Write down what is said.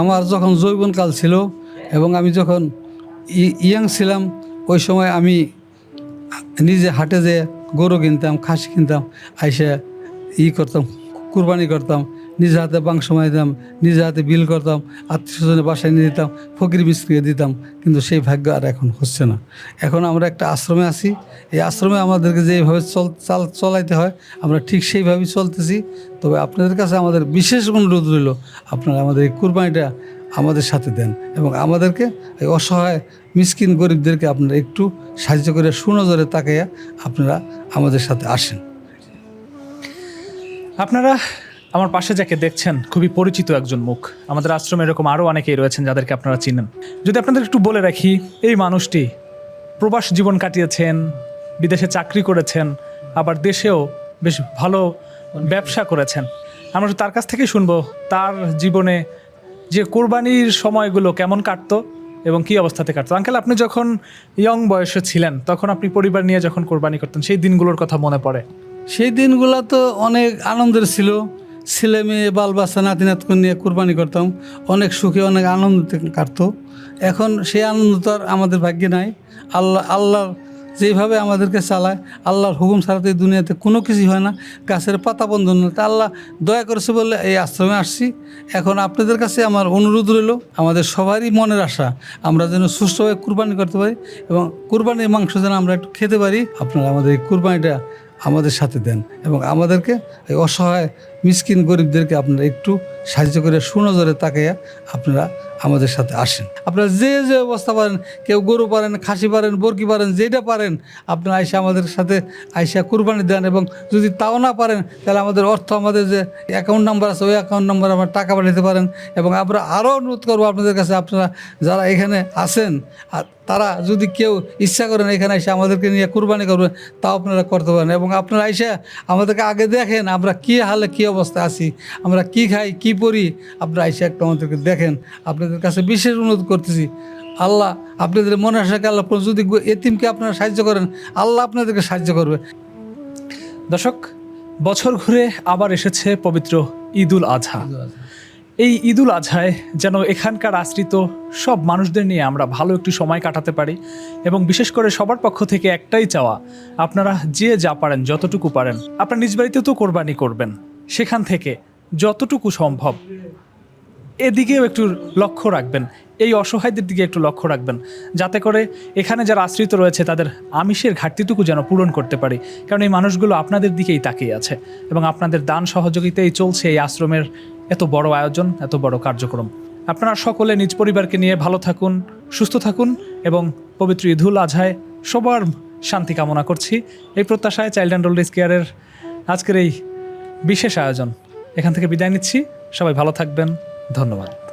আমার যখন যৌবনকাল ছিল এবং আমি যখন ইয়াং ছিলাম, ওই সময় আমি নিজে হাটে যেয়ে গরু কিনতাম, খাসি কিনতাম, আইসে ই করতাম। কুরবানি করতাম, নিজে হাতে মাংস দিতাম নিজে হাতে বিল করতাম আত্মীয় স্বজনের বাসায় নিয়ে দিতাম ফকির মিস্ত্রিকে দিতাম, কিন্তু সেই ভাগ্য আর এখন হচ্ছে না। এখন আমরা একটা আশ্রমে আছি, এই আশ্রমে আমাদেরকে যেভাবে চল চাল চলাইতে হয়, আমরা ঠিক সেইভাবেই চলতেছি। তবে আপনাদের কাছে আমাদের বিশেষ অনুরোধ রইল, আপনারা আমাদের এই কুরবানিটা আমাদের সাথে দেন এবং আমাদেরকে এই অসহায় মিসকিন গরিবদেরকে আপনারা একটু সাহায্য করে সুনজরে তাকাইয়া আপনারা আমাদের সাথে আসেন। আপনারা আমার পাশে যাকে দেখছেন খুবই পরিচিত একজন মুখ। আমাদের আশ্রমে এরকম আরও অনেকেই রয়েছেন যাদেরকে আপনারা চিনেন। যদি আপনাদের একটু বলে রাখি, এই মানুষটি প্রবাস জীবন কাটিয়েছেন, বিদেশে চাকরি করেছেন, আবার দেশেও বেশ ভালো ব্যবসা করেছেন। আমরা তার কাছ থেকে শুনব, তার জীবনে যে কোরবানির সময়গুলো কেমন কাটতো এবং কি অবস্থাতে কাটতো। আঙ্কেল, আপনি যখন ইয়ং বয়সে ছিলেন, তখন আপনি পরিবার নিয়ে যখন কোরবানি করতেন, সেই দিনগুলোর কথা মনে পড়ে। সেই দিনগুলো তো অনেক আনন্দের ছিল। ছেলে মেয়ে, বাল বাচ্চা নাতি নিয়ে কুরবানি করতাম। অনেক সুখে, অনেক আনন্দ কাটতো। এখন সেই আনন্দ তো আর আমাদের ভাগ্যে নাই। আল্লাহ, আল্লাহর যেইভাবে আমাদেরকে চালায়, আল্লাহর হুকুম ছাড়া তো এই দুনিয়াতে কোনো কিছুই হয় না। গাছের পাতা বন্ধ না তা আল্লাহ দয়া করেছে বলে এই আশ্রমে আসছি। এখন আপনাদের কাছে আমার অনুরোধ রইল, আমাদের সবারই মনের আশা, আমরা যেন সুষ্ঠুভাবে কুরবানি করতে পারি এবং কুরবানির মাংস যেন আমরা একটু খেতে পারি। আপনারা আমাদের এই কুরবানিটা আমাদের সাথে দেন এবং আমাদেরকে এই অসহায় মিসকিন গরিবদেরকে আপনারা একটু সাহায্য করে সুনজরে তাকাইয়া আপনারা আমাদের সাথে আসেন। আপনারা যে যে অবস্থা পারেন, কেউ গরু পারেন, খাসি পারেন, বরকি পারেন যেটা পারেন, আপনারা আইসা আমাদের সাথে আইসা কুরবানি দেন এবং যদি তাও না পারেন, তাহলে আমাদের অর্থ আমাদের যে অ্যাকাউন্ট নাম্বার আছে, ওই অ্যাকাউন্ট নাম্বার আমার টাকা পাঠাতে পারেন এবং আমরা আরও অনুরোধ করব আপনাদের কাছে, আপনারা যারা এখানে আছেন, আর তারা যদি কেউ ইচ্ছা করেন এখানে এসে আমাদেরকে নিয়ে কুরবানি করবেন তাও আপনারা করতে পারেন এবং আপনারা এসে আমাদেরকে আগে দেখেন আমরা কী হালে কী অবস্থায় আছি, আমরা কি খাই, কি পরি আপনারা এসে একটু আমাদেরকে দেখেন। আপনাদের কাছে বিশেষ অনুরোধ করতেছি আল্লাহ আপনাদের মনে আশাকে আল্লাহ যদি এতিমকে আপনারা সাহায্য করেন আল্লাহ আপনাদেরকে সাহায্য করবে। দর্শক বছর ঘুরে আবার এসেছে পবিত্র ঈদুল আজহা এই ঈদুল আজহায় যেন এখানকার আশ্রিত সব মানুষদের নিয়ে আমরা ভালো একটু সময় কাটাতে পারি এবং বিশেষ করে সবার পক্ষ থেকে একটাই চাওয়া আপনারা যে যা পারেন যতটুকু পারেন আপনার নিজ বাড়িতেও তো কোরবানি করবেন। সেখান থেকে যতটুকু সম্ভব। এদিকেও একটু লক্ষ্য রাখবেন। এই অসহায়দের দিকে একটু লক্ষ্য রাখবেন। যাতে করে এখানে যারা আশ্রিত রয়েছে, তাদের আমিষের ঘাটতিটুকু যেন পূরণ করতে পারি। কারণ এই মানুষগুলো আপনাদের দিকেই তাকিয়ে আছে এবং আপনাদের দান সহযোগিতাই চলছে এই আশ্রমের এত বড় আয়োজন, এত বড় কার্যক্রম। আপনারা সকলে নিজ পরিবারকে নিয়ে ভালো থাকুন, সুস্থ থাকুন এবং পবিত্র ঈদুল আজহায় সবার শান্তি কামনা করছি। এই প্রত্যাশায় চাইল্ড অ্যান্ড ওল্ড কেয়ারের আজকের এই বিশেষ আয়োজন। এখান থেকে বিদায় নিচ্ছি। সবাই ভালো থাকবেন। ধন্যবাদ।